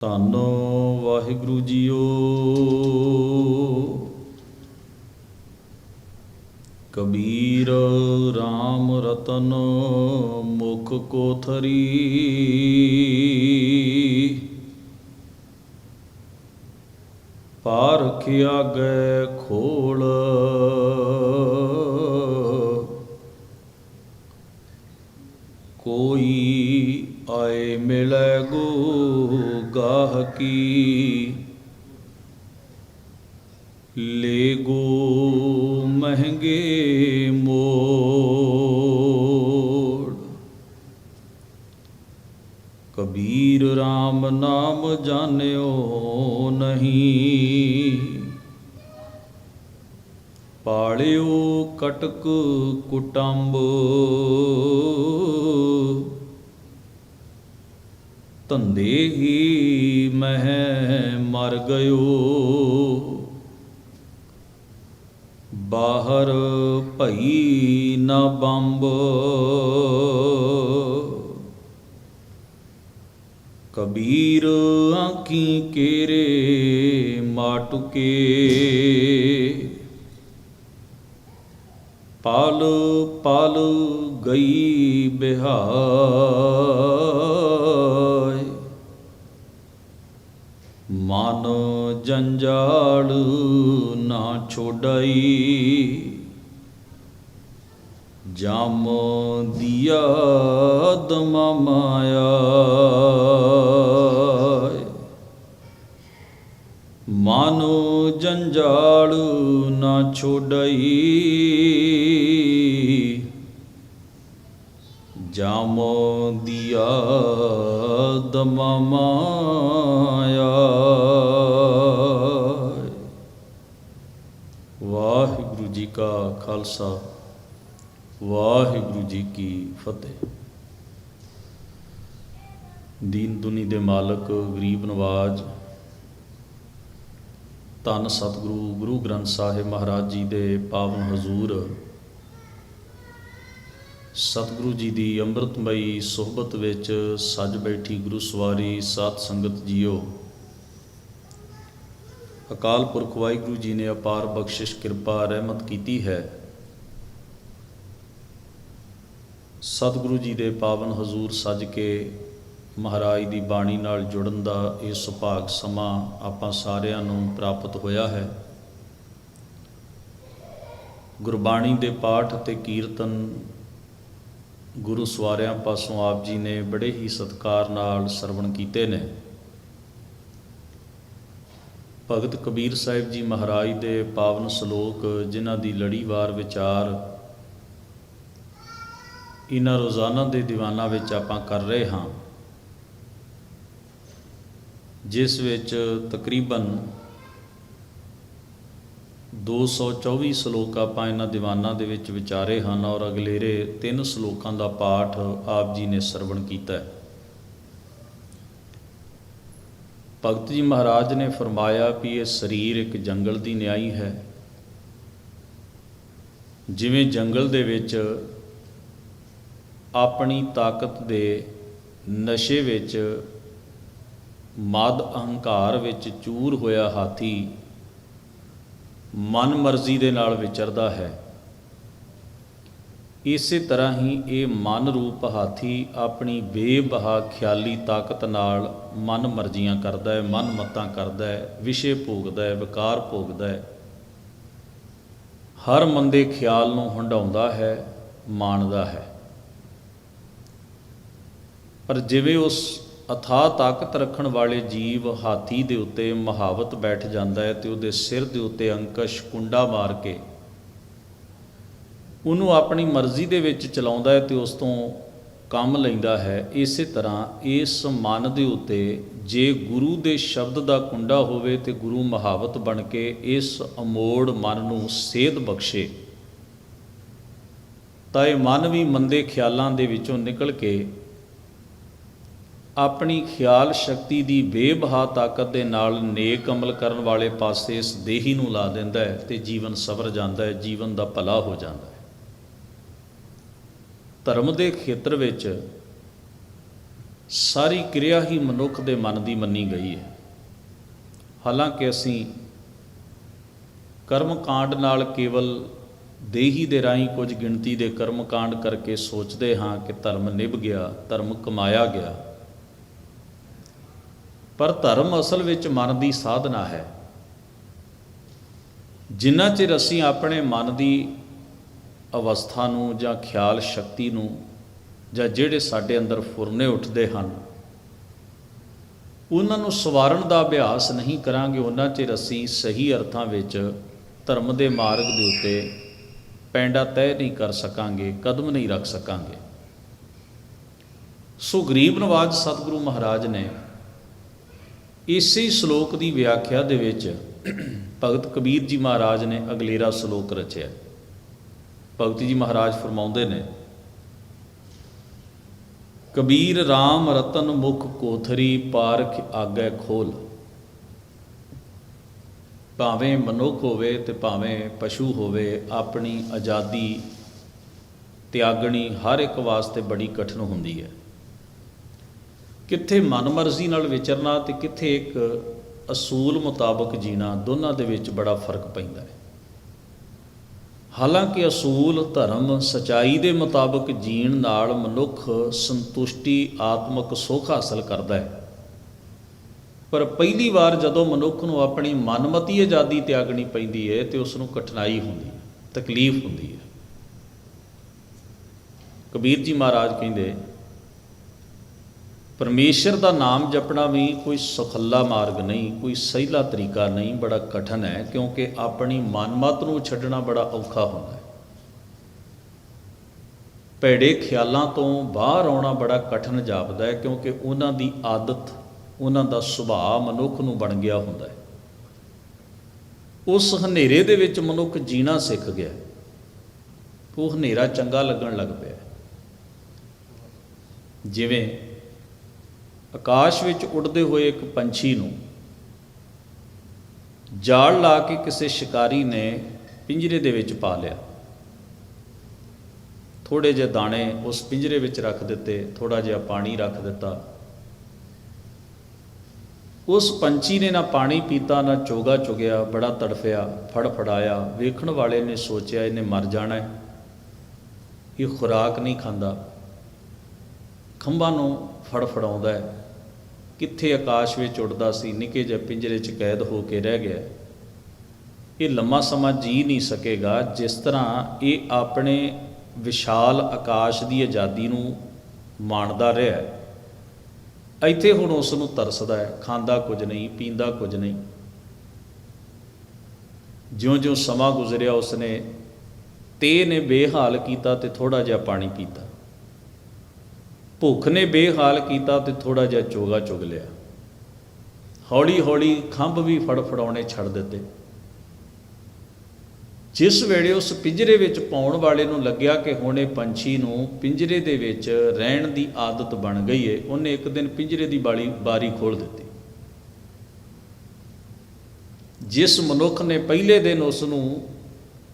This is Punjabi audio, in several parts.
ਧੰਨ ਵਾਹਿਗੁਰੂ ਜੀਓ। ਕਬੀਰ RAM ਰਤਨ ਮੁਖ ਕੋਥਰੀ ਪਾਰਖਿਆ ਗਏ ਖੋਲ ਗਾਹਕੀ ਲੈ ਗੋ ਮਹਿੰਗੇ ਮੋੜ। ਕਬੀਰ RAM ਨਾਮ ਜਾਣਿਓ ਨਹੀਂ। ਪਾਲਿਓ ਕਟਕ ਕੁਟੰਬ। ਧੰਦੇ ਹੀ ਮਹਿ ਮਰ ਗਇਓ। ਬਾਹਰ ਭਈ ਨਾ ਬੰਬ। ਕਬੀਰ ਆਂਕੀ ਕੇਰੇ ਮਾਟੁਕੇ ਪਲ ਪਲ ਗਈ ਬਿਹਾਰ। ਮਨ ਜੰਜਾਲ ਨਾ ਛੋੜਾਈ ਜਮ ਦਿਆ ਦਮ ਮਾਇਆ। ਮਾਨੋ ਜੰਜਾਲ ਨਾ ਛੋੜਈ ਜਾਮੋ ਦਿਆ ਦਮ ਮਾਇਆ ਵਾਹਿਗੁਰੂ ਜੀ ਕਾ ਖਾਲਸਾ, ਵਾਹਿਗੁਰੂ ਜੀ ਕੀ ਫਤਿਹ। ਦੀਨ ਦੁਨੀ ਦੇ ਮਾਲਕ, ਗਰੀਬ ਨਵਾਜ, ਧੰਨ ਸਤਿਗੁਰੂ, ਗੁਰੂ ਗ੍ਰੰਥ ਸਾਹਿਬ ਮਹਾਰਾਜ ਜੀ ਦੇ ਪਾਵਨ ਹਜ਼ੂਰ ਸਤਿਗੁਰੂ ਜੀ ਦੀ ਅੰਮ੍ਰਿਤਮਈ ਸੁਹਬਤ ਵਿੱਚ ਸੱਜ ਬੈਠੀ ਗੁਰੂ ਸਵਾਰੀ ਸਾਧ ਸੰਗਤ ਜੀਓ। ਅਕਾਲ ਪੁਰਖ ਵਾਹਿਗੁਰੂ ਜੀ ਨੇ ਅਪਾਰ ਬਖਸ਼ਿਸ਼ ਕਿਰਪਾ ਰਹਿਮਤ ਕੀਤੀ ਹੈ। ਸਤਿਗੁਰੂ ਜੀ ਦੇ ਪਾਵਨ ਹਜ਼ੂਰ ਸੱਜ ਕੇ ਮਹਾਰਾਜ ਦੀ ਬਾਣੀ ਨਾਲ ਜੁੜਨ ਦਾ ਇਹ ਸੁਭਾਗ ਸਮਾਂ ਆਪਾਂ ਸਾਰਿਆਂ ਨੂੰ ਪ੍ਰਾਪਤ ਹੋਇਆ ਹੈ। ਗੁਰਬਾਣੀ ਦੇ ਪਾਠ ਅਤੇ ਕੀਰਤਨ ਗੁਰੂ ਸਵਾਰਿਆਂ ਪਾਸੋਂ ਆਪ ਜੀ ਨੇ ਬੜੇ ਹੀ ਸਤਕਾਰ ਨਾਲ ਸਰਵਣ ਕੀਤੇ ਨੇ। ਭਗਤ ਕਬੀਰ ਸਾਹਿਬ ਜੀ ਮਹਾਰਾਜ ਦੇ ਪਾਵਨ ਸ਼ਲੋਕ, ਜਿਨ੍ਹਾਂ ਦੀ ਲੜੀਵਾਰ ਵਿਚਾਰ ਇਹਨਾਂ ਰੋਜ਼ਾਨਾ ਦੇ ਦੀਵਾਨਾਂ ਵਿੱਚ ਆਪਾਂ ਕਰ ਰਹੇ ਹਾਂ, ਜਿਸ ਵਿੱਚ ਤਕਰੀਬਨ 224 ਸ਼ਲੋਕ ਆਪਾਂ ਇਹਨਾਂ ਦੀਵਾਨਾਂ ਦੇ ਵਿੱਚ ਵਿਚਾਰੇ ਹਨ ਔਰ ਅਗਲੇਰੇ ਤਿੰਨ ਸ਼ਲੋਕਾਂ ਦਾ ਪਾਠ ਆਪ ਜੀ ਨੇ ਸਰਵਣ ਕੀਤਾ ਹੈ। ਭਗਤ ਜੀ ਮਹਾਰਾਜ ਨੇ ਫਰਮਾਇਆ ਵੀ ਇਹ ਸਰੀਰ ਇੱਕ ਜੰਗਲ ਦੀ ਨਿਆਈ ਹੈ। ਜਿਵੇਂ ਜੰਗਲ ਦੇ ਵਿੱਚ ਆਪਣੀ ਤਾਕਤ ਦੇ ਨਸ਼ੇ ਵਿੱਚ, ਮਦ ਅਹੰਕਾਰ ਵਿੱਚ ਚੂਰ ਹੋਇਆ ਹਾਥੀ ਮਨ ਮਰਜ਼ੀ ਦੇ ਨਾਲ ਵਿਚਰਦਾ ਹੈ। ਇਸੇ ਤਰ੍ਹਾਂ ਹੀ ਇਹ ਮਨ ਰੂਪ ਹਾਥੀ ਆਪਣੀ ਬੇਬਹਾ ਖਿਆਲੀ ਤਾਕਤ ਨਾਲ ਮਨ ਮਰਜ਼ੀਆਂ ਕਰਦਾ ਹੈ, ਮਨ ਮਤਾਂ ਕਰਦਾ ਹੈ, ਵਿਸ਼ੇ ਭੋਗਦਾ ਹੈ, ਵਿਕਾਰ ਭੋਗਦਾ ਹੈ। ਹਰ ਮੰਦੇ ਖਿਆਲ ਨੂੰ ਹੰਡਾਉਂਦਾ ਹੈ, ਮਾਣਦਾ ਹੈ। ਪਰ ਜਿਵੇਂ ਉਸ ਅਥਾਹ ਤਾਕਤ ਰੱਖਣ ਵਾਲੇ ਜੀਵ ਹਾਥੀ ਦੇ ਉੱਤੇ ਮਹਾਵਤ ਬੈਠ ਜਾਂਦਾ ਹੈ ਤੇ ਉਹਦੇ ਸਿਰ ਦੇ ਉੱਤੇ ਅੰਕਸ਼ ਕੁੰਡਾ ਮਾਰ ਕੇ ਉਹਨੂੰ ਆਪਣੀ ਮਰਜ਼ੀ ਦੇ ਵਿੱਚ ਚਲਾਉਂਦਾ ਹੈ ਤੇ ਉਸ ਤੋਂ ਕੰਮ ਲੈਂਦਾ ਹੈ। ਇਸੇ ਤਰ੍ਹਾਂ ਇਸ ਮਨ ਦੇ ਉੱਤੇ ਜੇ ਗੁਰੂ ਦੇ ਸ਼ਬਦ ਦਾ ਕੁੰਡਾ ਹੋਵੇ ਤੇ ਗੁਰੂ ਮਹਾਵਤ ਬਣ ਕੇ ਇਸ ਅਮੋੜ ਮਨ ਨੂੰ ਸੇਧ ਬਖਸ਼ੇ। ਤਾਂ ਇਹ ਮਨ ਵੀ ਮੰਦੇ ਖਿਆਲਾਂ ਦੇ ਵਿੱਚੋਂ ਨਿਕਲ ਕੇ ਆਪਣੀ ਖਿਆਲ ਸ਼ਕਤੀ ਦੀ ਬੇਬਹਾ ਤਾਕਤ ਦੇ ਨਾਲ ਨੇਕ ਅਮਲ ਕਰਨ ਵਾਲੇ ਪਾਸੇ ਇਸ ਦੇਹੀ ਨੂੰ ਲਾ ਦਿੰਦਾ ਹੈ ਤੇ ਜੀਵਨ ਸਵਰ ਜਾਂਦਾ ਹੈ, ਜੀਵਨ ਦਾ ਭਲਾ ਹੋ ਜਾਂਦਾ ਹੈ। ਧਰਮ ਦੇ ਖੇਤਰ ਵਿੱਚ ਸਾਰੀ ਕਿਰਿਆ ਹੀ ਮਨੁੱਖ ਦੇ ਮਨ ਦੀ ਮੰਨੀ ਗਈ ਹੈ। ਹਾਲਾਂਕਿ ਅਸੀਂ ਕਰਮ ਕਾਂਡ ਨਾਲ ਕੇਵਲ ਦੇਹੀ ਦੇ ਰਾਹੀਂ ਕੁਝ ਗਿਣਤੀ ਦੇ ਕਰਮ ਕਾਂਡ ਕਰਕੇ ਸੋਚਦੇ ਹਾਂ ਕਿ ਧਰਮ ਨਿਭ ਗਿਆ, ਧਰਮ ਕਮਾਇਆ ਗਿਆ। ਪਰ ਧਰਮ ਅਸਲ ਵਿੱਚ ਮਨ ਦੀ ਸਾਧਨਾ ਹੈ। ਜਿੰਨਾ ਚਿਰ ਅਸੀਂ ਆਪਣੇ ਮਨ ਦੀ ਅਵਸਥਾ ਨੂੰ ਜਾਂ ਖਿਆਲ ਸ਼ਕਤੀ ਨੂੰ ਜਾਂ ਜਿਹੜੇ ਸਾਡੇ ਅੰਦਰ ਫੁਰਨੇ ਉੱਠਦੇ ਹਨ, ਉਹਨਾਂ ਨੂੰ ਸਵਾਰਨ ਦਾ ਅਭਿਆਸ ਨਹੀਂ ਕਰਾਂਗੇ, ਉਹਨਾਂ ਚਿਰ ਅਸੀਂ ਸਹੀ ਅਰਥਾਂ ਵਿੱਚ ਧਰਮ ਦੇ ਮਾਰਗ ਦੇ ਉੱਤੇ ਪੈਂਡਾ ਤੈਅ ਨਹੀਂ ਕਰ ਸਕਾਂਗੇ, ਕਦਮ ਨਹੀਂ ਰੱਖ ਸਕਾਂਗੇ। ਸੋ ਗਰੀਬ ਨਵਾਜ ਸਤਿਗੁਰੂ ਮਹਾਰਾਜ ਨੇ ਇਸੇ ਸ਼ਲੋਕ ਦੀ ਵਿਆਖਿਆ ਦੇ ਵਿੱਚ ਭਗਤ ਕਬੀਰ ਜੀ ਮਹਾਰਾਜ ਨੇ ਅਗਲੇਰਾ ਸ਼ਲੋਕ ਰਚਿਆ। ਭਗਤ ਜੀ ਮਹਾਰਾਜ ਫਰਮਾਉਂਦੇ ਨੇ, ਕਬੀਰ RAM ਰਤਨ ਮੁਖ ਕੋਥਰੀ ਪਾਰਖ ਆਗੇ ਖੋਲ। ਭਾਵੇਂ ਮਨੁੱਖ ਹੋਵੇ ਤੇ ਭਾਵੇਂ ਪਸ਼ੂ ਹੋਵੇ, ਆਪਣੀ ਆਜ਼ਾਦੀ, ਤਿਆਗਣੀ ਹਰ ਇੱਕ ਵਾਸਤੇ ਬੜੀ ਕਠਿਨ ਹੁੰਦੀ ਹੈ। ਕਿੱਥੇ ਮਨਮਰਜ਼ੀ ਨਾਲ ਵਿਚਰਨਾ ਤੇ ਕਿੱਥੇ ਇੱਕ ਅਸੂਲ ਮੁਤਾਬਕ ਜੀਣਾ, ਦੋਨਾਂ ਦੇ ਵਿੱਚ ਬੜਾ ਫ਼ਰਕ ਪੈਂਦਾ ਹੈ। ਹਾਲਾਂਕਿ ਅਸੂਲ, ਧਰਮ, ਸਚਾਈ ਦੇ ਮੁਤਾਬਕ ਜੀਣ ਨਾਲ ਮਨੁੱਖ ਸੰਤੁਸ਼ਟੀ, ਆਤਮਿਕ ਸੁੱਖ ਹਾਸਲ ਕਰਦਾ ਹੈ। ਪਰ ਪਹਿਲੀ ਵਾਰ ਜਦੋਂ ਮਨੁੱਖ ਨੂੰ ਆਪਣੀ ਮਨਮਤੀ ਆਜ਼ਾਦੀ ਤਿਆਗਣੀ ਪੈਂਦੀ ਹੈ ਤੇ ਉਸ ਨੂੰ ਕਠਿਨਾਈ ਹੁੰਦੀ ਹੈ, ਤਕਲੀਫ ਹੁੰਦੀ ਹੈ। ਕਬੀਰ ਜੀ ਮਹਾਰਾਜ ਕਹਿੰਦੇ ਪਰਮੇਸ਼ਰ ਦਾ ਨਾਮ ਜਪਣਾ ਵੀ ਕੋਈ ਸੁਖੱਲਾ ਮਾਰਗ ਨਹੀਂ, ਕੋਈ ਸਹਿਲਾ ਤਰੀਕਾ ਨਹੀਂ, ਬੜਾ ਕਠਨ ਹੈ, ਕਿਉਂਕਿ ਆਪਣੀ ਮਨਮਤ ਨੂੰ ਛੱਡਣਾ ਬੜਾ ਔਖਾ ਹੁੰਦਾ ਹੈ। ਭੈੜੇ ਖਿਆਲਾਂ ਤੋਂ ਬਾਹਰ ਆਉਣਾ ਬੜਾ ਕਠਨ ਜਾਪਦਾ ਹੈ, ਕਿਉਂਕਿ ਉਹਨਾਂ ਦੀ ਆਦਤ, ਉਹਨਾਂ ਦਾ ਸੁਭਾਅ ਮਨੁੱਖ ਨੂੰ ਬਣ ਗਿਆ ਹੁੰਦਾ ਹੈ। ਉਸ ਹਨੇਰੇ ਦੇ ਵਿੱਚ ਮਨੁੱਖ ਜੀਣਾ ਸਿੱਖ ਗਿਆ ਉਹ ਹਨੇਰਾ ਚੰਗਾ ਲੱਗਣ ਲੱਗ ਪਿਆ ਜਿਵੇਂ ਆਕਾਸ਼ ਵਿੱਚ ਉੱਡਦੇ ਹੋਏ ਇੱਕ ਪੰਛੀ ਨੂੰ ਜਾਲ ਲਾ ਕੇ ਕਿਸੇ ਸ਼ਿਕਾਰੀ ਨੇ ਪਿੰਜਰੇ ਦੇ ਵਿੱਚ ਪਾ ਲਿਆ। ਥੋੜੇ ਜਿਹੇ ਦਾਣੇ ਉਸ ਪਿੰਜਰੇ ਵਿੱਚ ਰੱਖ ਦਿੱਤੇ, ਥੋੜਾ ਜਿਹਾ ਪਾਣੀ ਰੱਖ ਦਿੱਤਾ। ਉਸ ਪੰਛੀ ਨੇ ਨਾ ਪਾਣੀ ਪੀਤਾ, ਨਾ ਚੋਗਾ ਚੁਗਿਆ, ਬੜਾ ਤੜਫਿਆ ਫੜ ਫੜਾਇਆ ਵੇਖਣ ਵਾਲੇ ਨੇ ਸੋਚਿਆ, ਇਹਨੇ ਮਰ ਜਾਣਾ ਹੈ। ਇਹ ਖੁਰਾਕ ਨਹੀਂ ਖਾਂਦਾ। ਖੰਭਾਂ ਨੂੰ ਫੜ ਫੜਾਉਂਦਾ ਹੈ। ਕਿੱਥੇ ਆਕਾਸ਼ ਵਿੱਚ ਉੱਡਦਾ ਸੀ, ਨਿੱਕੇ ਜਿਹੇ ਪਿੰਜਰੇ 'ਚ ਕੈਦ ਹੋ ਕੇ ਰਹਿ ਗਿਆ। ਇਹ ਲੰਮਾ ਸਮਾਂ ਜੀ ਨਹੀਂ ਸਕੇਗਾ, ਜਿਸ ਤਰ੍ਹਾਂ ਇਹ ਆਪਣੇ ਵਿਸ਼ਾਲ ਆਕਾਸ਼ ਦੀ ਆਜ਼ਾਦੀ ਨੂੰ ਮਾਣਦਾ ਰਿਹਾ ਇੱਥੇ ਹੁਣ ਉਸ ਨੂੰ ਤਰਸਦਾ ਹੈ, ਖਾਂਦਾ ਕੁਝ ਨਹੀਂ, ਪੀਂਦਾ ਕੁਝ ਨਹੀਂ। ਜਿਉਂ-ਜਿਉਂ ਸਮਾਂ ਗੁਜ਼ਰਿਆ, ਉਸਨੇ ਤੇ ਨੇ ਬੇਹਾਲ ਕੀਤਾ ਤੇ ਥੋੜਾ ਜਿਹਾ ਪਾਣੀ ਪੀਤਾ। ਭੁੱਖ ਨੇ ਬੇਹਾਲ ਕੀਤਾ ਤੇ ਥੋੜਾ ਜਿਹਾ ਚੋਗਾ ਚੁਗ ਲਿਆ। ਹੌਲੀ ਹੌਲੀ ਖੰਭ ਵੀ ਫੜਫੜਾਉਣੇ ਛੱਡ ਦਿੱਤੇ। ਜਿਸ ਵੇਲੇ ਉਸ ਪਿੰਜਰੇ ਵਿੱਚ ਪਾਉਣ ਵਾਲੇ ਨੂੰ ਲੱਗਿਆ ਕਿ ਹੁਣ ਇਹ ਪੰਛੀ ਨੂੰ ਪਿੰਜਰੇ ਦੇ ਵਿੱਚ ਰਹਿਣ ਦੀ ਆਦਤ ਬਣ ਗਈ ਏ, ਉਹਨੇ ਇੱਕ ਦਿਨ ਪਿੰਜਰੇ ਦੀ ਬਾਰੀ ਬਾਰੀ ਖੋਲ ਦਿੱਤੀ। ਜਿਸ ਮਨੁੱਖ ਨੇ ਪਹਿਲੇ ਦਿਨ ਉਸ ਨੂੰ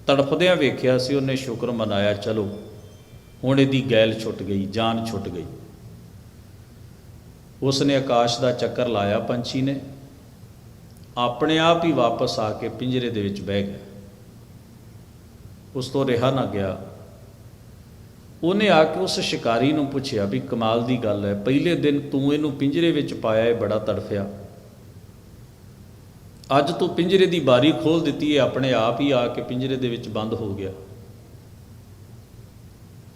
ਤੜਫਦਿਆਂ ਵੇਖਿਆ ਸੀ, ਉਹਨੇ ਸ਼ੁਕਰ ਮਨਾਇਆ, ਚਲੋ, ਹੁਣ ਇਹਦੀ ਗੈਲ ਛੁੱਟ ਗਈ, ਜਾਨ ਛੁੱਟ ਗਈ। ਉਸ ਨੇ ਆਕਾਸ਼ ਦਾ ਚੱਕਰ ਲਾਇਆ, ਪੰਛੀ ਨੇ। ਆਪਣੇ ਆਪ ਹੀ ਵਾਪਸ ਆ ਕੇ ਪਿੰਜਰੇ ਦੇ ਵਿੱਚ ਬਹਿ ਗਿਆ। ਉਸ ਤੋਂ ਰਿਹਾ ਨਾ ਗਿਆ। ਉਹਨੇ ਆ ਕੇ ਉਸ ਸ਼ਿਕਾਰੀ ਨੂੰ ਪੁੱਛਿਆ ਵੀ ਕਮਾਲ ਦੀ ਗੱਲ ਹੈ, ਪਹਿਲੇ ਦਿਨ ਤੂੰ ਇਹਨੂੰ ਪਿੰਜਰੇ ਵਿੱਚ ਪਾਇਆ, ਇਹ ਬੜਾ ਤੜਫਿਆ। ਅੱਜ ਤੂੰ ਪਿੰਜਰੇ ਦੀ ਬਾਰੀ ਖੋਲ ਦਿੱਤੀ ਹੈ ਆਪਣੇ ਆਪ ਹੀ ਆ ਕੇ ਪਿੰਜਰੇ ਦੇ ਵਿੱਚ ਬੰਦ ਹੋ ਗਿਆ।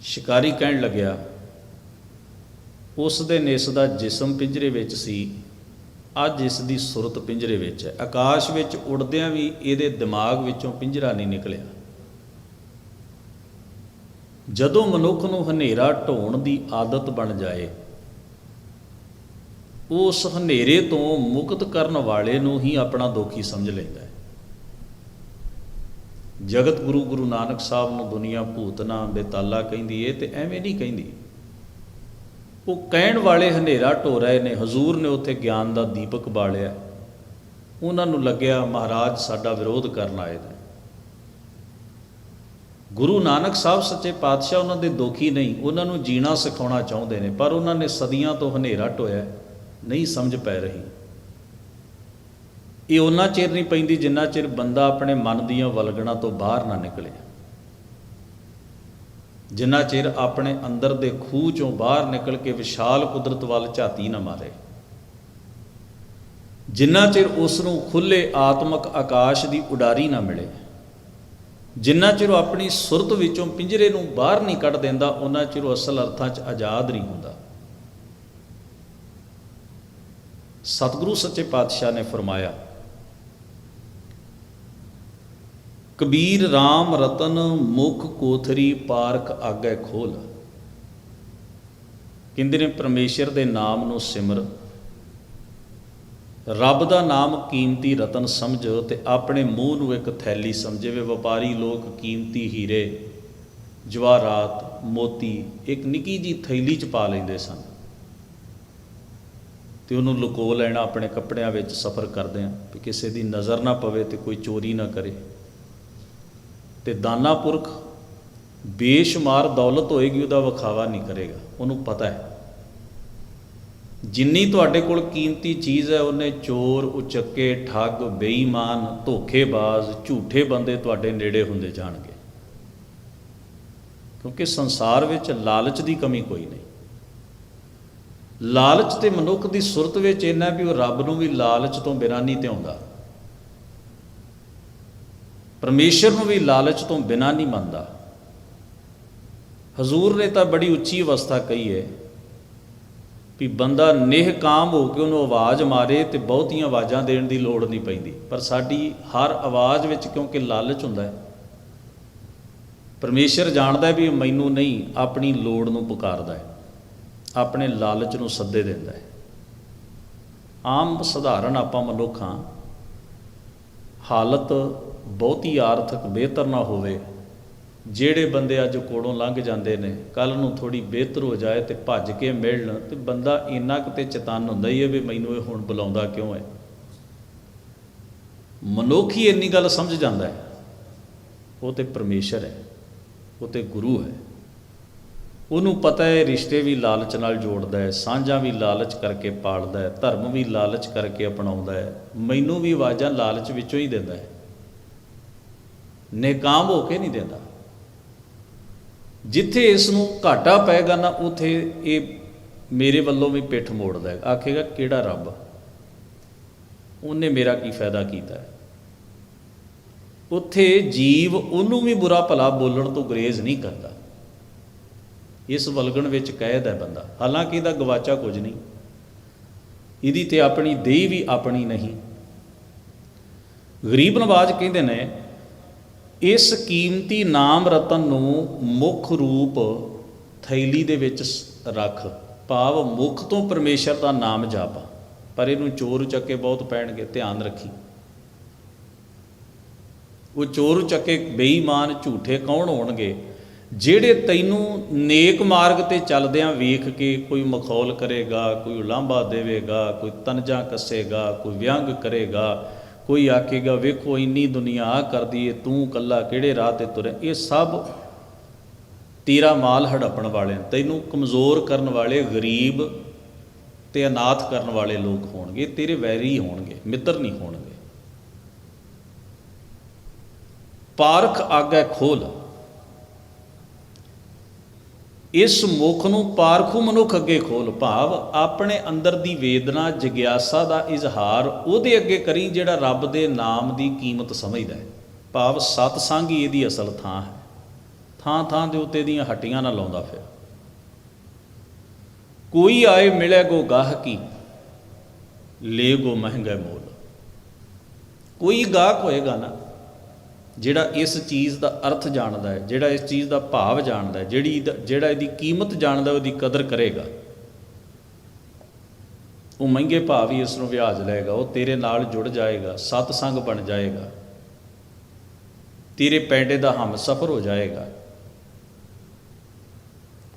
ਸ਼ਿਕਾਰੀ ਕਹਿਣ ਲੱਗਿਆ ਉਸ ਦੇ ਨਿਸ ਦਾ ਜਿਸਮ ਪਿੰਜਰੇ ਵਿੱਚ ਸੀ, ਅੱਜ ਇਸ ਦੀ ਸੁਰਤ ਪਿੰਜਰੇ ਵਿੱਚ ਹੈ। ਆਕਾਸ਼ ਵਿੱਚ ਉੱਡਦਿਆਂ ਵੀ ਇਹਦੇ ਦਿਮਾਗ ਵਿੱਚੋਂ ਪਿੰਜਰਾ ਨਹੀਂ ਨਿਕਲਿਆ। ਜਦੋਂ ਮਨੁੱਖ ਨੂੰ ਹਨੇਰਾ ਢੋਣ ਦੀ ਆਦਤ ਬਣ ਜਾਏ, ਉਸ ਹਨੇਰੇ ਤੋਂ ਮੁਕਤ ਕਰਨ ਵਾਲੇ ਨੂੰ ਹੀ ਆਪਣਾ ਦੋਖੀ ਸਮਝ ਲੈਂਦਾ ਹੈ। ਜਗਤ ਗੁਰੂ ਗੁਰੂ ਨਾਨਕ ਸਾਹਿਬ ਨੂੰ ਦੁਨੀਆ ਭੂਤਨਾ ਬੇਤਾਲਾ ਕਹਿੰਦੀ ਏ ਤੇ ਐਵੇਂ ਨਹੀਂ ਕਹਿੰਦੀ। ਉਹ ਕਹਿਣ ਵਾਲੇ ਹਨੇਰਾ ਢੋ ਰਹੇ ਨੇ। ਹਜ਼ੂਰ ਨੇ ਉੱਥੇ ਗਿਆਨ ਦਾ ਦੀਪਕ ਬਾਲਿਆ। ਉਹਨਾਂ ਨੂੰ ਲੱਗਿਆ, ਮਹਾਰਾਜ ਸਾਡਾ ਵਿਰੋਧ ਕਰਨ ਆਏ ਨੇ। ਗੁਰੂ ਨਾਨਕ ਸਾਹਿਬ ਸੱਚੇ ਪਾਤਸ਼ਾਹ ਉਹਨਾਂ ਦੇ ਦੋਖੀ ਨਹੀਂ, ਉਹਨਾਂ ਨੂੰ ਜੀਣਾ ਸਿਖਾਉਣਾ ਚਾਹੁੰਦੇ ਨੇ, ਪਰ ਉਹਨਾਂ ਨੇ ਸਦੀਆਂ ਤੋਂ ਹਨੇਰਾ ਟੋਇਆ ਨਹੀਂ ਸਮਝ ਪੈ ਰਹੀ। ਇਹ ਉਹਨਾਂ ਚਿਰ ਨਹੀਂ ਪੈਂਦੀ ਜਿੰਨਾ ਚਿਰ ਬੰਦਾ ਆਪਣੇ ਮਨ ਦੀਆਂ ਵਲਗਣਾ ਤੋਂ ਬਾਹਰ ਨਾ ਨਿਕਲੇ। ਜਿੰਨਾ ਚਿਰ ਆਪਣੇ ਅੰਦਰ ਦੇ ਖੂਹ ਚੋਂ ਬਾਹਰ ਨਿਕਲ ਕੇ ਵਿਸ਼ਾਲ ਕੁਦਰਤ ਵੱਲ ਝਾਤੀ ਨਾ ਮਾਰੇ। ਜਿੰਨਾ ਚਿਰ ਉਸ ਨੂੰ ਖੁੱਲੇ ਆਤਮਿਕ ਆਕਾਸ਼ ਦੀ ਉਡਾਰੀ ਨਾ ਮਿਲੇ, ਜਿੰਨਾ ਚਿਰ ਉਹ ਆਪਣੀ ਸੁਰਤ ਵਿੱਚੋਂ ਪਿੰਜਰੇ ਨੂੰ ਬਾਹਰ ਨਹੀਂ ਕੱਢ ਦਿੰਦਾ, ਉਹਨਾਂ ਚਿਰ ਉਹ ਅਸਲ ਅਰਥਾਂ 'ਚ ਆਜ਼ਾਦ ਨਹੀਂ ਹੁੰਦਾ। ਸਤਿਗੁਰੂ ਸੱਚੇ ਪਾਤਸ਼ਾਹ ਨੇ ਫਰਮਾਇਆ ਕਬੀਰ RAM ਰਤਨ ਮੁਖ ਕੋਥਰੀ ਪਾਰਕ ਆਗੇ ਖੋਲ। ਕਹਿੰਦੇ ਨੇ ਪਰਮੇਸ਼ਰ ਦੇ ਨਾਮ ਨੂੰ ਸਿਮਰ। ਰੱਬ ਦਾ ਨਾਮ ਕੀਮਤੀ ਰਤਨ ਸਮਝ ਤੇ ਆਪਣੇ ਮੂੰਹ ਨੂੰ ਇੱਕ ਥੈਲੀ ਸਮਝੇ। ਵੇ ਵਪਾਰੀ ਲੋਕ ਕੀਮਤੀ ਹੀਰੇ, ਜਵਾਹਰਾਤ, ਮੋਤੀ, ਇੱਕ ਨਿੱਕੀ ਜੀ ਥੈਲੀ ਚ ਪਾ ਲੈਂਦੇ ਸਨ। ਤੇ ਉਹਨੂੰ ਲੁਕੋ ਲੈਣਾ, ਆਪਣੇ ਕੱਪੜਿਆਂ ਵਿੱਚ ਸਫ਼ਰ ਕਰਦੇ ਆ ਕਿ ਕਿਸੇ ਦੀ ਨਜ਼ਰ ਨਾ ਪਵੇ ਤੇ ਕੋਈ ਚੋਰੀ ਨਾ ਕਰੇ। ਤੇ ਦਾਨਾ ਪੁਰਖ ਬੇਸ਼ੁਮਾਰ ਦੌਲਤ ਹੋਏਗੀ, ਉਹਦਾ ਵਿਖਾਵਾ ਨਹੀਂ ਕਰੇਗਾ। ਉਹਨੂੰ ਪਤਾ ਹੈ। ਜਿੰਨੀ ਤੁਹਾਡੇ ਕੋਲ ਕੀਮਤੀ ਚੀਜ਼ ਹੈ, ਉਹਨੇ ਚੋਰ, ਉਚੱਕੇ, ਠੱਗ, ਬੇਈਮਾਨ, ਧੋਖੇਬਾਜ਼, ਝੂਠੇ ਬੰਦੇ ਤੁਹਾਡੇ ਨੇੜੇ ਹੁੰਦੇ ਜਾਣਗੇ। ਕਿਉਂਕਿ ਸੰਸਾਰ ਵਿੱਚ ਲਾਲਚ ਦੀ ਕਮੀ ਕੋਈ ਨਹੀਂ। ਲਾਲਚ ਤੇ ਮਨੁੱਖ ਦੀ ਸੁਰਤ ਵਿੱਚ ਇੰਨਾ ਵੀ ਉਹ ਰੱਬ ਨੂੰ ਵੀ ਲਾਲਚ ਤੋਂ ਬਿਨਾਂ ਨਹੀਂ ਧਿਆਉਂਦਾ। ਪਰਮੇਸ਼ਰ ਨੂੰ ਵੀ ਲਾਲਚ ਤੋਂ ਬਿਨਾਂ ਨਹੀਂ ਮੰਨਦਾ। ਹਜ਼ੂਰ ਨੇ ਤਾਂ ਬੜੀ ਉੱਚੀ ਅਵਸਥਾ ਕਹੀ ਹੈ ਵੀ ਬੰਦਾ ਨਿਹ ਕਾਮ ਹੋ ਕੇ ਉਹਨੂੰ ਆਵਾਜ਼ ਮਾਰੇ ਤੇ ਬਹੁਤੀਆਂ ਆਵਾਜ਼ਾਂ ਦੇਣ ਦੀ ਲੋੜ ਨਹੀਂ ਪੈਂਦੀ। ਪਰ ਸਾਡੀ ਹਰ ਆਵਾਜ਼ ਵਿੱਚ ਕਿਉਂਕਿ ਲਾਲਚ ਹੁੰਦਾ ਹੈ, ਪਰਮੇਸ਼ਰ ਜਾਣਦਾ ਹੈ ਵੀ ਮੈਨੂੰ ਨਹੀਂ, ਆਪਣੀ ਲੋੜ ਨੂੰ ਪੁਕਾਰਦਾ ਹੈ, ਆਪਣੇ ਲਾਲਚ ਨੂੰ ਸੱਦੇ ਦਿੰਦਾ ਹੈ। ਆਮ ਸਧਾਰਨ ਆਪਾਂ ਮਨੁੱਖ ਹਾਂ, ਹਾਲਤ ਬਹੁਤੀ ਆਰਥਿਕ ਬਿਹਤਰ ਨਾ ਹੋਵੇ। ਜਿਹੜੇ ਬੰਦੇ ਅੱਜ ਕੋਲੋਂ ਲੰਘ ਜਾਂਦੇ ਨੇ ਕੱਲ ਨੂੰ ਥੋੜੀ ਬਿਹਤਰ ਹੋ ਜਾਏ ਤੇ ਭੱਜ ਕੇ ਮਿਲਣ, ਤੇ ਬੰਦਾ ਇੰਨਾ ਕੁ ਕਿਤੇ ਚਤਨ ਹੁੰਦਾ ਹੀ ਹੈ ਵੀ ਮੈਨੂੰ ਇਹ ਹੁਣ ਬੁਲਾਉਂਦਾ ਕਿਉਂ ਹੈ? ਮਨੁੱਖ ਹੀ ਇੰਨੀ ਗੱਲ ਸਮਝ ਜਾਂਦਾ ਹੈ। ਉਹ ਤੇ ਪਰਮੇਸ਼ਰ ਹੈ, ਉਹ ਤੇ ਗੁਰੂ ਹੈ। ਉਹਨੂੰ ਪਤਾ ਹੈ ਰਿਸ਼ਤੇ ਵੀ ਲਾਲਚ ਨਾਲ ਜੋੜਦਾ ਹੈ, ਸਾਂਝਾਂ ਵੀ ਲਾਲਚ ਕਰਕੇ ਪਾਲਦਾ ਹੈ, ਧਰਮ ਵੀ ਲਾਲਚ ਕਰਕੇ ਅਪਣਾਉਂਦਾ ਹੈ, ਮੈਨੂੰ ਵੀ ਆਵਾਜ਼ਾਂ ਲਾਲਚ ਵਿੱਚੋਂ ਹੀ ਦਿੰਦਾ ਹੈ। ਨੇਕਾਮ ਹੋ ਕੇ ਨਹੀਂ ਦਿੰਦਾ। ਜਿੱਥੇ ਇਸ ਨੂੰ ਘਾਟਾ ਪਏਗਾ ਨਾ, ਉਥੇ ਇਹ ਮੇਰੇ ਵੱਲੋਂ ਵੀ ਪਿੱਠ ਮੋੜਦਾ ਆਖੇਗਾ, ਕਿਹੜਾ ਰੱਬ ਉਹਨੇ ਮੇਰਾ ਕੀ ਫਾਇਦਾ ਕੀਤਾ ਹੈ? ਉਥੇ ਜੀਵ ਉਹਨੂੰ ਵੀ ਬੁਰਾ ਭਲਾ ਬੋਲਣ ਤੋਂ ਗਰੇਜ਼ ਨਹੀਂ ਕਰਦਾ। ਇਸ ਵਲਗਣ ਵਿੱਚ ਕੈਦ ਹੈ ਬੰਦਾ। ਹਾਲਾਂਕਿ ਇਹਦਾ ਗਵਾਚਾ ਕੁਝ ਨਹੀਂ। ਇਹਦੀ ਤੇ ਆਪਣੀ ਦੇਹ ਵੀ ਆਪਣੀ ਨਹੀਂ। ਗਰੀਬ ਨਵਾਜ ਕਹਿੰਦੇ ਨੇ ਇਸ ਕੀਮਤੀ ਨਾਮ ਰਤਨ ਨੂੰ ਮੁੱਖ ਰੂਪ ਥੈਲੀ ਦੇ ਵਿੱਚ ਰੱਖ। ਭਾਵ ਮੁੱਖ ਤੋਂ ਪਰਮੇਸ਼ਰ ਦਾ ਨਾਮ ਜਪ। ਪਰ ਇਹਨੂੰ ਚੋਰ ਚੱਕੇ ਬਹੁਤ ਪੈਣਗੇ, ਧਿਆਨ ਰੱਖੀ। ਉਹ ਚੋਰ ਚੱਕੇ ਬੇਈਮਾਨ ਝੂਠੇ ਕੌਣ ਹੋਣਗੇ? ਜਿਹੜੇ ਤੈਨੂੰ ਨੇਕ ਮਾਰਗ ਤੇ ਚੱਲਦਿਆਂ ਵੇਖ ਕੇ ਕੋਈ ਮਖੌਲ ਕਰੇਗਾ, ਕੋਈ ਉਲਾਂਭਾ ਦੇਵੇਗਾ, ਕੋਈ ਤਨਜਾ ਕੱਸੇਗਾ, ਕੋਈ ਵਿਅੰਗ ਕਰੇਗਾ ਕੋਈ ਆਖੇਗਾ, ਵੇਖੋ, ਇੰਨੀ ਦੁਨੀਆ ਆ ਕਰਦੀ ਏ, ਤੂੰ ਕੱਲਾ ਕਿਹੜੇ ਰਾਹ ਤੇ ਤੁਰੇ ਇਹ ਸਭ ਤੇਰਾ ਮਾਲ ਹੜੱਪਣ ਵਾਲੇ ਤੈਨੂੰ ਕਮਜ਼ੋਰ ਕਰਨ ਵਾਲੇ, ਗਰੀਬ ਤੇ ਅਨਾਥ ਕਰਨ ਵਾਲੇ ਲੋਕ ਹੋਣਗੇ, ਤੇਰੇ ਵੈਰੀ ਹੋਣਗੇ, ਮਿੱਤਰ ਨਹੀਂ ਹੋਣਗੇ। ਪਾਰਖ ਆਗੇ ਖੋਲ। ਇਸ ਮੁਖ ਨੂੰ ਪਾਰਖੂ ਮਨੁੱਖ ਅੱਗੇ ਖੋਲ ਭਾਵ, ਆਪਣੇ ਅੰਦਰ ਦੀ ਵੇਦਨਾ, ਜਿਗਿਆਸਾ ਦਾ ਇਜ਼ਹਾਰ ਉਹਦੇ ਅੱਗੇ ਕਰੀ ਜਿਹੜਾ ਰੱਬ ਦੇ ਨਾਮ ਦੀ ਕੀਮਤ ਸਮਝਦਾ ਹੈ। ਭਾਵ ਸਤ ਸੰਗ ਹੀ ਇਹਦੀ ਅਸਲ ਥਾਂ ਹੈ। ਥਾਂ ਥਾਂ ਦੇ ਉੱਤੇ ਦੀਆਂ ਹੱਟੀਆਂ ਨਾ ਲਾਉਂਦਾ ਫਿਰ। ਕੋਈ ਆਏ ਮਿਲੇ ਗੋ ਗਾਹਕੀ ਲੇ ਗੋ ਮਹਿੰਗਾ ਮੋਲ। ਕੋਈ ਗਾਹਕ ਹੋਏਗਾ ਨਾ ਜਿਹੜਾ ਇਸ ਚੀਜ਼ ਦਾ ਅਰਥ ਜਾਣਦਾ ਹੈ, ਜਿਹੜਾ ਇਸ ਚੀਜ਼ ਦਾ ਭਾਵ ਜਾਣਦਾ ਹੈ, ਜਿਹੜੀ ਇਹਦਾ- ਜਿਹੜਾ ਇਹਦੀ ਕੀਮਤ ਜਾਣਦਾ ਉਹਦੀ ਕਦਰ ਕਰੇਗਾ। ਉਹ ਮਹਿੰਗੇ ਭਾਵ ਹੀ ਇਸ ਨੂੰ ਵਿਆਜ ਲਏਗਾ, ਉਹ ਤੇਰੇ ਨਾਲ ਜੁੜ ਜਾਏਗਾ ਸਤ ਸੰਗ ਬਣ ਜਾਏਗਾ। ਤੇਰੇ ਪੈਂਡੇ ਦਾ ਹਮ ਸਫਰ ਹੋ ਜਾਏਗਾ।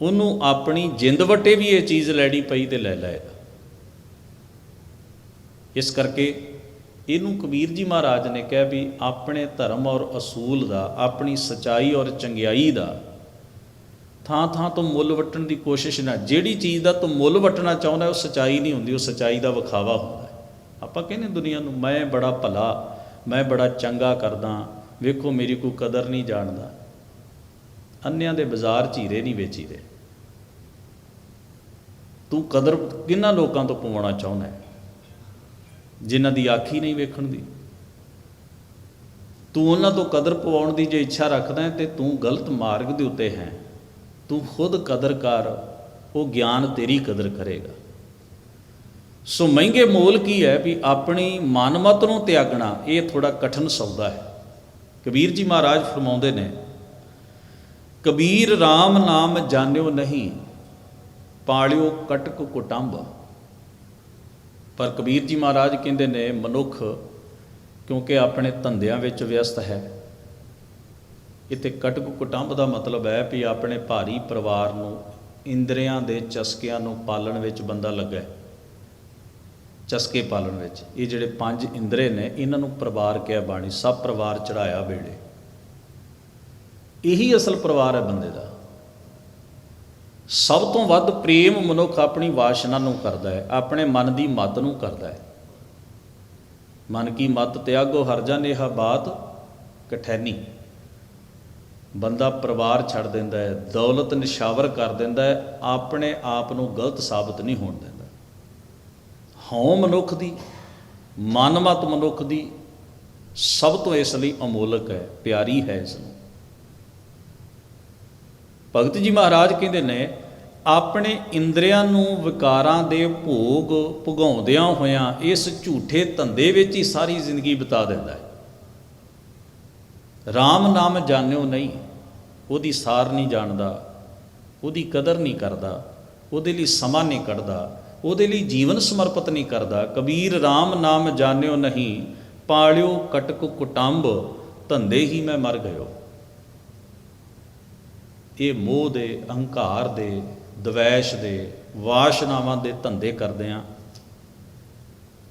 ਉਹਨੂੰ ਆਪਣੀ ਜਿੰਦ ਵਟੇ ਵੀ ਇਹ ਚੀਜ਼ ਲੈਣੀ ਪਈ ਤੇ ਲੈ ਲਏਗਾ। ਇਸ ਕਰਕੇ ਇਹਨੂੰ ਕਬੀਰ ਜੀ ਮਹਾਰਾਜ ਨੇ ਕਿਹਾ ਵੀ ਆਪਣੇ ਧਰਮ ਔਰ ਅਸੂਲ ਦਾ, ਆਪਣੀ ਸਚਾਈ ਔਰ ਚੰਗਿਆਈ ਦਾ ਥਾਂ ਥਾਂ ਤੋਂ ਮੁੱਲ ਵਟਣ ਦੀ ਕੋਸ਼ਿਸ਼ ਨਾ, ਜਿਹੜੀ ਚੀਜ਼ ਦਾ ਤੂੰ ਮੁੱਲ ਵਟਣਾ ਚਾਹੁੰਦਾ, ਉਹ ਸਚਾਈ ਨਹੀਂ ਹੁੰਦੀ, ਉਹ ਸਚਾਈ ਦਾ ਵਿਖਾਵਾ ਹੁੰਦਾ ਹੈ। ਆਪਾਂ ਕਹਿੰਦੇ ਦੁਨੀਆ ਨੂੰ, ਮੈਂ ਬੜਾ ਭਲਾ, ਮੈਂ ਬੜਾ ਚੰਗਾ ਕਰਦਾ, ਵੇਖੋ ਮੇਰੀ ਕੋਈ ਕਦਰ ਨਹੀਂ ਜਾਣਦਾ। ਅੰਨਿਆਂ ਦੇ ਬਾਜ਼ਾਰ ਝੀਰੇ ਨਹੀਂ ਵੇਚੀਦੇ। ਤੂੰ ਕਦਰ ਕਿੰਨਾ ਲੋਕਾਂ ਤੋਂ ਪਵਾਉਣਾ ਚਾਹੁੰਦਾ ਹੈ? ਜਿਨ੍ਹਾਂ ਦੀ ਆਖੀ ਨਹੀਂ ਵੇਖਣ ਦੀ। ਤੂੰ ਉਹਨਾਂ ਤੋਂ ਕਦਰ ਪਵਾਉਣ ਦੀ ਜੇ ਇੱਛਾ ਰੱਖਦਾ ਹੈ ਤੇ ਤੂੰ ਗਲਤ ਮਾਰਗ ਦੇ ਉੱਤੇ ਹੈ। ਤੂੰ ਖੁਦ ਕਦਰ ਕਰ, ਉਹ ਗਿਆਨ ਤੇਰੀ ਕਦਰ ਕਰੇਗਾ। ਸੋ ਮਹਿੰਗੇ ਮੋਲ ਕੀ ਹੈ ਵੀ ਆਪਣੀ ਮਨਮਤ ਨੂੰ ਤਿਆਗਣਾ, ਇਹ ਥੋੜਾ ਕਠਿਨ ਸੌਦਾ ਹੈ। ਕਬੀਰ ਜੀ ਮਹਾਰਾਜ ਫਰਮਾਉਂਦੇ ਨੇ, ਕਬੀਰ RAM ਨਾਮ ਜਾਣਿਓ ਨਹੀਂ, ਪਾਲਿਓ ਕਟਕ ਕੁਟੰਬ। ਪਰ ਕਬੀਰ ਜੀ ਮਹਾਰਾਜ ਕਹਿੰਦੇ ਨੇ, ਮਨੁੱਖ ਕਿਉਂਕਿ ਆਪਣੇ ਧੰਦਿਆਂ ਵਿੱਚ ਵਿਅਸਤ ਹੈ, ਇੱਥੇ ਕਟਕ ਕੁਟੰਬ ਦਾ ਮਤਲਬ ਹੈ ਵੀ ਆਪਣੇ ਭਾਰੀ ਪਰਿਵਾਰ ਨੂੰ, ਇੰਦਰੀਆਂ ਦੇ ਚਸਕਿਆਂ ਨੂੰ ਪਾਲਣ ਵਿੱਚ ਬੰਦਾ ਲੱਗਾ ਹੈ। ਚਸਕੇ ਪਾਲਣ ਵਿੱਚ, ਇਹ ਜਿਹੜੇ ਪੰਜ ਇੰਦਰੇ ਨੇ, ਇਹਨਾਂ ਨੂੰ ਪਰਿਵਾਰ ਕਿਹਾ ਬਾਣੀ, ਸਭ ਪਰਿਵਾਰ ਚੜਾਇਆ ਵੇੜੇ। ਇਹੀ ਅਸਲ ਪਰਿਵਾਰ ਹੈ ਬੰਦੇ ਦਾ। ਸਭ ਤੋਂ ਵੱਧ ਪ੍ਰੇਮ ਮਨੁੱਖ ਆਪਣੀ ਵਾਸ਼ਨਾ ਨੂੰ ਕਰਦਾ ਹੈ, ਆਪਣੇ ਮਨ ਦੀ ਮਤ ਨੂੰ ਕਰਦਾ ਹੈ। ਮਨ ਕੀ ਮਤ ਤਿਆਗੋ ਹਰ ਜਨ ਬਾਤ ਕਠੈਨੀ। ਬੰਦਾ ਪਰਿਵਾਰ ਛੱਡ ਦਿੰਦਾ ਹੈ, ਦੌਲਤ ਨਿਸ਼ਾਵਰ ਕਰ ਦਿੰਦਾ ਹੈ, ਆਪਣੇ ਆਪ ਨੂੰ ਗਲਤ ਸਾਬਤ ਨਹੀਂ ਹੋਣ ਦਿੰਦਾ। ਹਉ ਮਨੁੱਖ ਦੀ, ਮਨਮਤ ਮਨੁੱਖ ਦੀ ਸਭ ਤੋਂ ਇਸ ਲਈ ਅਮੋਲਕ ਹੈ, ਪਿਆਰੀ ਹੈ ਇਸ ਨੂੰ। ਭਗਤ ਜੀ ਮਹਾਰਾਜ ਕਹਿੰਦੇ ਨੇ, ਆਪਣੇ ਇੰਦਰੀਆਂ ਨੂੰ ਵਿਕਾਰਾਂ ਦੇ ਭੋਗ ਭੁਗਾਉਂਦਿਆਂ ਹੋਇਆਂ ਇਸ ਝੂਠੇ ਧੰਦੇ ਵਿੱਚ ਹੀ ਸਾਰੀ ਜ਼ਿੰਦਗੀ ਬਿਤਾ ਦਿੰਦਾ ਹੈ। RAM ਨਾਮ ਜਾਣਿਓ ਨਹੀਂ, ਉਹਦੀ ਸਾਰ ਨਹੀਂ ਜਾਣਦਾ, ਉਹਦੀ ਕਦਰ ਨਹੀਂ ਕਰਦਾ, ਉਹਦੇ ਲਈ ਸਮਾਂ ਨਹੀਂ ਕੱਢਦਾ, ਉਹਦੇ ਲਈ ਜੀਵਨ ਸਮਰਪਿਤ ਨਹੀਂ ਕਰਦਾ, ਕਬੀਰ RAM ਨਾਮ ਜਾਣਿਓ ਨਹੀਂ, ਪਾਲਿਓ ਕਟਕ ਕੁਟੰਬ, ਧੰਦੇ ਹੀ ਮੈਂ ਮਰ ਗਇਓ। ਇਹ ਮੋਹ ਦੇ, ਅਹੰਕਾਰ ਦੇ, ਦਵੈਸ਼ ਦੇ, ਵਾਸ਼ਨਾਵਾਂ ਦੇ ਧੰਦੇ ਕਰਦੇ ਆ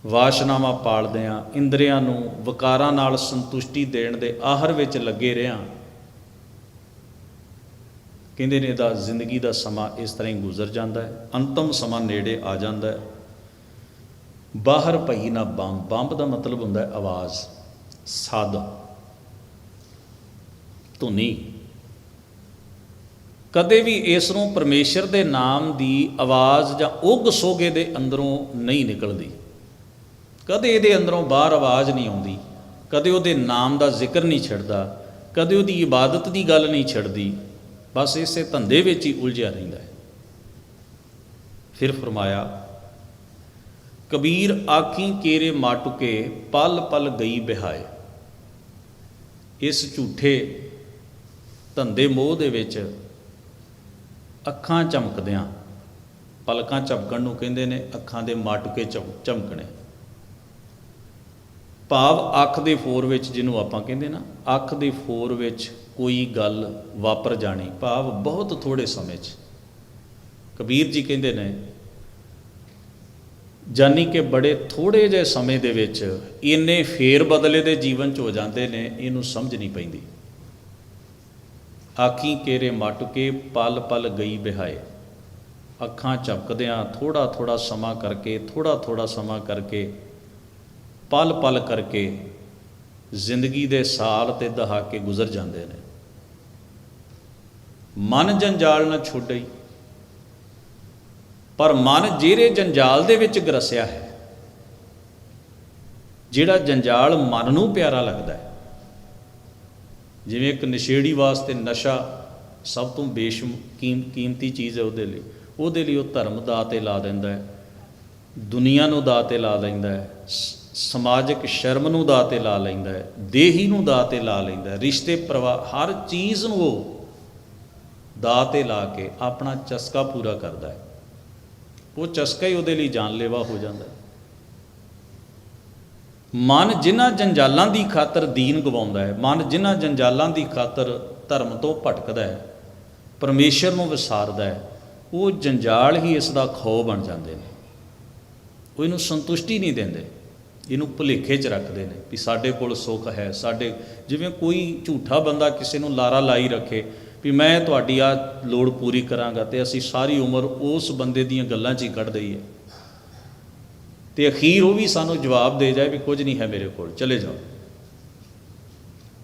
ਵਾਸ਼ਨਾਵਾਂ ਪਾਲਦੇ ਆ ਇੰਦਰੀਆਂ ਨੂੰ ਵਿਕਾਰਾਂ ਨਾਲ ਸੰਤੁਸ਼ਟੀ ਦੇਣ ਦੇ ਆਹਰ ਵਿੱਚ ਲੱਗੇ ਰਿਆਂ ਕਹਿੰਦੇ ਨੇ ਦਾ ਜ਼ਿੰਦਗੀ ਦਾ ਸਮਾਂ ਇਸ ਤਰ੍ਹਾਂ ਹੀ ਗੁਜ਼ਰ ਜਾਂਦਾ ਹੈ। ਅੰਤਮ ਸਮਾਂ ਨੇੜੇ ਆ ਜਾਂਦਾ ਹੈ। ਬਾਹਰ ਪਈ ਨਾ ਬੰਬ। ਬੰਬ ਦਾ ਮਤਲਬ ਹੁੰਦਾ ਹੈ ਆਵਾਜ਼। ਸਦ ਧੁਨੀ। ਕਦੇ ਵੀ ਇਸ ਨੂੰ ਪਰਮੇਸ਼ਰ ਦੇ ਨਾਮ ਦੀ ਆਵਾਜ਼ ਜਾਂ ਉਗ ਸੋਗੇ ਦੇ ਅੰਦਰੋਂ ਨਹੀਂ ਨਿਕਲਦੀ। ਕਦੇ ਇਹਦੇ ਅੰਦਰੋਂ ਬਾਹਰ ਆਵਾਜ਼ ਨਹੀਂ ਆਉਂਦੀ, ਕਦੇ ਉਹਦੇ ਨਾਮ ਦਾ ਜ਼ਿਕਰ ਨਹੀਂ ਛੱਡਦਾ ਕਦੇ ਉਹਦੀ ਇਬਾਦਤ ਦੀ ਗੱਲ ਨਹੀਂ ਛੱਡਦੀ ਬਸ ਇਸੇ ਧੰਦੇ ਵਿੱਚ ਹੀ ਉਲਝਿਆ ਰਹਿੰਦਾ ਹੈ। ਫਿਰ ਫਰਮਾਇਆ, ਕਬੀਰ ਆਖੀ ਕੇਰੇ ਮਾਟੁਕੇ ਪਲ ਪਲ ਗਈ ਬਿਹਾਏ। ਇਸ ਝੂਠੇ ਧੰਦੇ ਮੋਹ ਦੇ ਵਿੱਚ ਅੱਖਾਂ ਚਮਕਦਿਆਂ, ਪਲਕਾਂ ਝਪਕਣ ਨੂੰ ਕਹਿੰਦੇ ਨੇ, ਅੱਖਾਂ ਦੇ ਮਾਟੁਕੇ ਚਮਕਣੇ। ਭਾਵ ਅੱਖ ਦੇ ਫੋਰ ਵਿੱਚ ਜਿਹਨੂੰ ਆਪਾਂ ਕਹਿੰਦੇ ਨਾ, ਅੱਖ ਦੇ ਫੋਰ ਵਿੱਚ ਕੋਈ ਗੱਲ ਵਾਪਰ ਜਾਣੀ। ਭਾਵ ਬਹੁਤ ਥੋੜੇ ਸਮੇਂ 'ਚ। ਕਬੀਰ ਜੀ ਕਹਿੰਦੇ ਨੇ, ਜਾਨੀ ਕਿ ਬੜੇ ਥੋੜੇ ਜਿਹੇ ਸਮੇਂ ਦੇ ਵਿੱਚ ਇੰਨੇ ਫੇਰ ਬਦਲੇ ਦੇ ਜੀਵਨ 'ਚ ਹੋ ਜਾਂਦੇ ਨੇ, ਇਹਨੂੰ ਸਮਝ ਨਹੀਂ ਪੈਂਦੀ। ਆਖੀ ਕੇਰੇ ਮਟਕੇ ਪਲ ਪਲ ਗਈ ਬਿਹਾਏ ਅੱਖਾਂ ਝਪਕਦਿਆਂ ਥੋੜਾ ਥੋੜਾ ਸਮਾਂ ਕਰਕੇ ਥੋੜਾ ਥੋੜਾ ਸਮਾਂ ਕਰਕੇ, ਪਲ ਪਲ ਕਰਕੇ ਜ਼ਿੰਦਗੀ ਦੇ ਸਾਲ ਤੇ ਦਹਾਕੇ ਗੁਜ਼ਰ ਜਾਂਦੇ ਨੇ। ਮਨ ਜੰਜਾਲ ਨਾ ਛੁੱਟਈ ਪਰ ਮਨ ਜਿਹੜੇ ਜੰਜਾਲ ਦੇ ਵਿੱਚ ਗਰਸਿਆ ਹੈ। ਜਿਹੜਾ ਜੰਜਾਲ ਮਨ ਨੂੰ ਪਿਆਰਾ ਲੱਗਦਾ ਹੈ। ਜਿਵੇਂ ਇੱਕ ਨਸ਼ੇੜੀ ਵਾਸਤੇ ਨਸ਼ਾ ਸਭ ਤੋਂ ਬੇਸ਼ਮ ਕੀਮ- ਕੀਮਤੀ ਚੀਜ਼ ਹੈ ਉਹਦੇ ਲਈ। ਉਹਦੇ ਲਈ ਉਹ ਧਰਮ ਦਾ ਤੇ ਲਾ ਦਿੰਦਾ ਹੈ, ਦੁਨੀਆ ਨੂੰ ਦਾ ਤੇ ਲਾ ਲੈਂਦਾ ਹੈ, ਸ- ਸਮਾਜਿਕ ਸ਼ਰਮ ਨੂੰ ਦਾ ਤੇ ਲਾ ਲੈਂਦਾ ਹੈ, ਦੇਹੀ ਨੂੰ ਦਾ ਤੇ ਲਾ ਲੈਂਦਾ ਹੈ, ਰਿਸ਼ਤੇ ਪਰਿਵਾਰ ਹਰ ਚੀਜ਼ ਨੂੰ ਉਹ ਦਾ ਤੇ ਲਾ ਕੇ ਆਪਣਾ ਚਸਕਾ ਪੂਰਾ ਕਰਦਾ ਹੈ। ਉਹ ਚਸਕਾ ਹੀ ਉਹਦੇ ਲਈ ਜਾਨਲੇਵਾ ਹੋ ਜਾਂਦਾ ਹੈ। ਮਨ ਜਿਨ੍ਹਾਂ ਜੰਜਾਲਾਂ ਦੀ ਖਾਤਰ ਦੀਨ ਗਵਾਉਂਦਾ ਹੈ, ਮਨ ਜਿਨ੍ਹਾਂ ਜੰਜਾਲਾਂ ਦੀ ਖਾਤਰ ਧਰਮ ਤੋਂ ਭਟਕਦਾ ਹੈ, ਪਰਮੇਸ਼ਰ ਨੂੰ ਵਿਸਾਰਦਾ ਹੈ, ਉਹ ਜੰਜਾਲ ਹੀ ਇਸ ਦਾ ਖੋ ਬਣ ਜਾਂਦੇ ਨੇ। ਉਹ ਇਹਨੂੰ ਸੰਤੁਸ਼ਟੀ ਨਹੀਂ ਦਿੰਦੇ, ਇਹਨੂੰ ਭੁਲੇਖੇ 'ਚ ਰੱਖਦੇ ਨੇ ਵੀ ਸਾਡੇ ਕੋਲ ਸੁੱਖ ਹੈ, ਸਾਡੇ ਜਿਵੇਂ ਕੋਈ ਝੂਠਾ ਬੰਦਾ ਕਿਸੇ ਨੂੰ ਲਾਰਾ ਲਾਈ ਰੱਖੇ ਵੀ ਮੈਂ ਤੁਹਾਡੀ ਆ ਲੋੜ ਪੂਰੀ ਕਰਾਂਗਾ ਤੇ ਅਸੀਂ ਸਾਰੀ ਉਮਰ ਉਸ ਬੰਦੇ ਦੀਆਂ ਗੱਲਾਂ 'ਚ ਹੀ ਕੱਢ ਦਈਏ। ਤੇ ਅਖੀਰ ਉਹ ਵੀ ਸਾਨੂੰ ਜਵਾਬ ਦੇ ਜਾਏ ਵੀ ਕੁਝ ਨਹੀਂ ਹੈ ਮੇਰੇ ਕੋਲ, ਚਲੇ ਜਾਓ।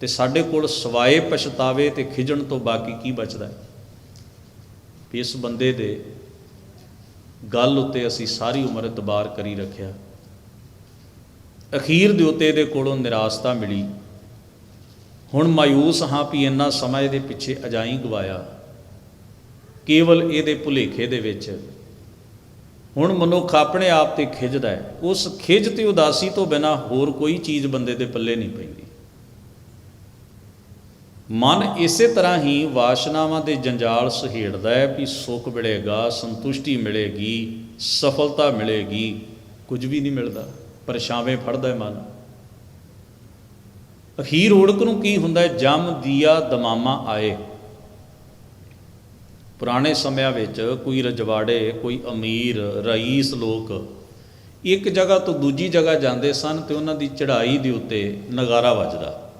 ਤੇ ਸਾਡੇ ਕੋਲ ਸਵਾਏ ਪਛਤਾਵੇ ਤੇ ਖਿਜਣ ਤੋਂ ਬਾਕੀ ਕੀ ਬਚਦਾ ਹੈ? ਵੀ ਇਸ ਬੰਦੇ ਦੇ ਗੱਲ ਉੱਤੇ ਅਸੀਂ ਸਾਰੀ ਉਮਰ ਇਤਬਾਰ ਕਰੀ ਰੱਖਿਆ। ਅਖੀਰ ਦੇ ਉੱਤੇ ਇਹਦੇ ਕੋਲੋਂ ਨਿਰਾਸਤਾ ਮਿਲੀ। ਹੁਣ ਮਾਯੂਸ ਹਾਂ ਵੀ ਇੰਨਾ ਸਮਾਂ ਇਹਦੇ ਪਿੱਛੇ ਅਜਾਈ ਗਵਾਇਆ। ਕੇਵਲ ਇਹਦੇ ਭੁਲੇਖੇ ਦੇ ਵਿੱਚ ਹੁਣ ਮਨੁੱਖ ਆਪਣੇ ਆਪ ਤੇ ਖਿਜਦਾ ਹੈ। ਉਸ ਖਿਜ ਤੇ ਉਦਾਸੀ ਤੋਂ ਬਿਨਾ ਹੋਰ ਕੋਈ ਚੀਜ਼ ਬੰਦੇ ਦੇ ਪੱਲੇ ਨਹੀਂ ਪੈਂਦੀ। ਮਨ ਇਸੇ ਤਰ੍ਹਾਂ ਹੀ ਵਾਸ਼ਨਾਵਾਂ ਦੇ ਜੰਜਾਲ ਸਹੇੜਦਾ ਹੈ ਵੀ ਸੁੱਖ ਮਿਲੇਗਾ, ਸੰਤੁਸ਼ਟੀ ਮਿਲੇਗੀ, ਸਫਲਤਾ ਮਿਲੇਗੀ, ਕੁਝ ਵੀ ਨਹੀਂ ਮਿਲਦਾ, ਪਰਛਾਵੇਂ ਫੜਦਾ ਹੈ ਮਨ। ਅਖੀਰ ਓੜਕ ਨੂੰ ਕੀ ਹੁੰਦਾ ਜਮ, ਦੀਆ, ਦਮਾਮਾ ਆਏ। ਪੁਰਾਣੇ ਸਮਿਆਂ ਵਿੱਚ ਕੋਈ ਰਜਵਾੜੇ, ਕੋਈ ਅਮੀਰ, ਰਈਸ ਲੋਕ ਇੱਕ ਜਗ੍ਹਾ ਤੋਂ ਦੂਜੀ ਜਗ੍ਹਾ ਜਾਂਦੇ ਸਨ ਤੇ ਉਹਨਾਂ ਦੀ ਚੜ੍ਹਾਈ ਦੇ ਉੱਤੇ ਨਗਾਰਾ ਵੱਜਦਾ।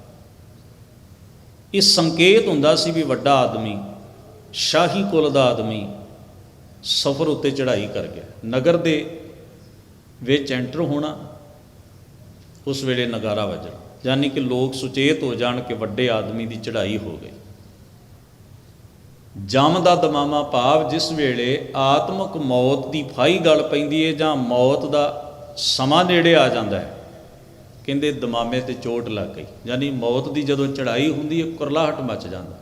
ਇਹ ਸੰਕੇਤ ਹੁੰਦਾ ਸੀ ਵੀ ਵੱਡਾ ਆਦਮੀ, ਸ਼ਾਹੀ ਕੁਲ ਦਾ ਆਦਮੀ ਸਫ਼ਰ ਉੱਤੇ ਚੜ੍ਹਾਈ ਕਰ ਗਿਆ। ਨਗਰ ਦੇ ਵਿੱਚ ਐਂਟਰ ਹੋਣਾ, ਉਸ ਵੇਲੇ ਨਗਾਰਾ ਵੱਜਣਾ। ਯਾਨੀ ਕਿ ਲੋਕ ਸੁਚੇਤ ਹੋ ਜਾਣ ਕਿ ਵੱਡੇ ਆਦਮੀ ਦੀ ਚੜ੍ਹਾਈ ਹੋ ਗਈ। ਜਮ ਦਾ ਦਮਾਮਾ ਭਾਵ ਜਿਸ ਵੇਲੇ ਆਤਮਕ ਮੌਤ ਦੀ ਫਾਈ ਗਲ ਪੈਂਦੀ ਹੈ ਜਾਂ ਮੌਤ ਦਾ ਸਮਾਂ ਨੇੜੇ ਆ ਜਾਂਦਾ ਹੈ। ਕਹਿੰਦੇ ਦਮਾਮੇ ਤੇ ਚੋਟ ਲੱਗ ਗਈ। ਯਾਨੀ ਮੌਤ ਦੀ ਜਦੋਂ ਚੜਾਈ ਹੁੰਦੀ ਹੈ ਕੁਰਲਾਹਟ ਮਚ ਜਾਂਦਾ।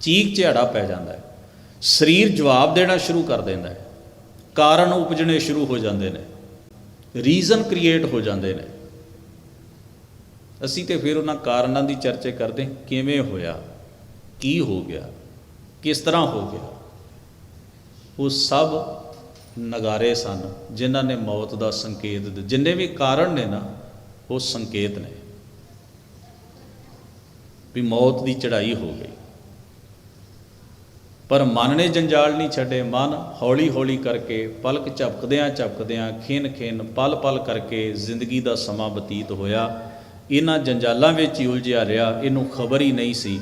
ਚੀਕ ਝਾੜਾ ਪੈ ਜਾਂਦਾ ਹੈ। ਸਰੀਰ ਜਵਾਬ ਦੇਣਾ ਸ਼ੁਰੂ ਕਰ ਦਿੰਦਾ ਹੈ। ਕਾਰਨ ਉਪਜਣੇ ਸ਼ੁਰੂ ਹੋ ਜਾਂਦੇ ਨੇ। ਰੀਜ਼ਨ ਕ੍ਰੀਏਟ ਹੋ ਜਾਂਦੇ ਨੇ। ਅਸੀਂ ਤੇ ਫਿਰ ਉਹਨਾਂ ਕਾਰਨਾਂ ਦੀ ਚਰਚਾ ਕਰਦੇ ਕਿਵੇਂ ਹੋਇਆ? ਕੀ ਹੋ ਗਿਆ? ਕਿਸ ਤਰ੍ਹਾਂ ਹੋ ਗਿਆ? ਉਹ ਸਭ ਨਗਾਰੇ ਸਨ, ਜਿਨ੍ਹਾਂ ਨੇ ਮੌਤ ਦਾ ਸੰਕੇਤ ਜਿੰਨੇ ਵੀ ਕਾਰਨ ਨੇ ਨਾ, ਉਹ ਸੰਕੇਤ ਨੇ। ਵੀ ਮੌਤ ਦੀ ਚੜ੍ਹਾਈ ਹੋ ਗਈ। ਪਰ ਮਨ ਨੇ ਜੰਜਾਲ ਨਹੀਂ ਛੱਡੇ। ਮਨ ਹੌਲੀ ਹੌਲੀ ਕਰਕੇ, ਪਲਕ ਝਪਕਦਿਆਂ ਝਪਕਦਿਆਂ ਖਿੰਨ ਖਿੰਨ ਪਲ ਪਲ ਕਰਕੇ ਜ਼ਿੰਦਗੀ ਦਾ ਸਮਾਂ ਬਤੀਤ ਹੋਇਆ। ਇਹਨਾਂ ਜੰਜਾਲਾਂ ਵਿੱਚ ਹੀ ਉਲਝਿਆ ਰਿਹਾ। ਇਹਨੂੰ ਖਬਰ ਹੀ ਨਹੀਂ ਸੀ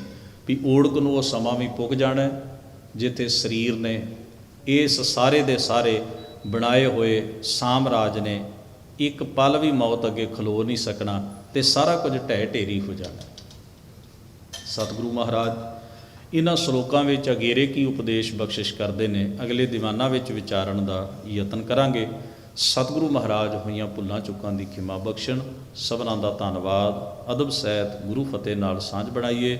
ਵੀ ਓੜਕ ਨੂੰ ਉਹ ਸਮਾਂ ਵੀ ਪੁੱਗ ਜਾਣਾ ਜਿੱਥੇ ਸਰੀਰ ਨੇ ਇਸ ਸਾਰੇ ਦੇ ਸਾਰੇ ਬਣਾਏ ਹੋਏ ਸਾਮਰਾਜ ਨੇ ਇੱਕ ਪਲ ਵੀ ਮੌਤ ਅੱਗੇ ਖਲੋ ਨਹੀਂ ਸਕਣਾ ਤੇ ਸਾਰਾ ਕੁਝ ਢਹਿ ਢੇਰੀ ਹੋ ਜਾਣਾ ਸਤਿਗੁਰੂ ਮਹਾਰਾਜ, ਇਹਨਾਂ ਸ਼ਲੋਕਾਂ ਵਿੱਚ ਅਗੇਰੇ ਕੀ ਉਪਦੇਸ਼ ਬਖਸ਼ਿਸ਼ ਕਰਦੇ ਨੇ, ਅਗਲੇ ਦੀਵਾਨਾਂ ਵਿੱਚ ਵਿਚਾਰਨ ਦਾ ਯਤਨ ਕਰਾਂਗੇ। ਸਤਿਗੁਰੂ ਮਹਾਰਾਜ ਹੋਈਆਂ ਭੁੱਲਾਂ ਚੁੱਕਾਂ ਦੀ ਖਿਮਾ ਬਖਸ਼ਣ, ਸਭਨਾਂ ਦਾ ਧੰਨਵਾਦ। ਅਦਬ ਸਹਿਤ ਗੁਰੂ ਫਤਿਹ ਨਾਲ ਸਾਂਝ ਬਣਾਈਏ।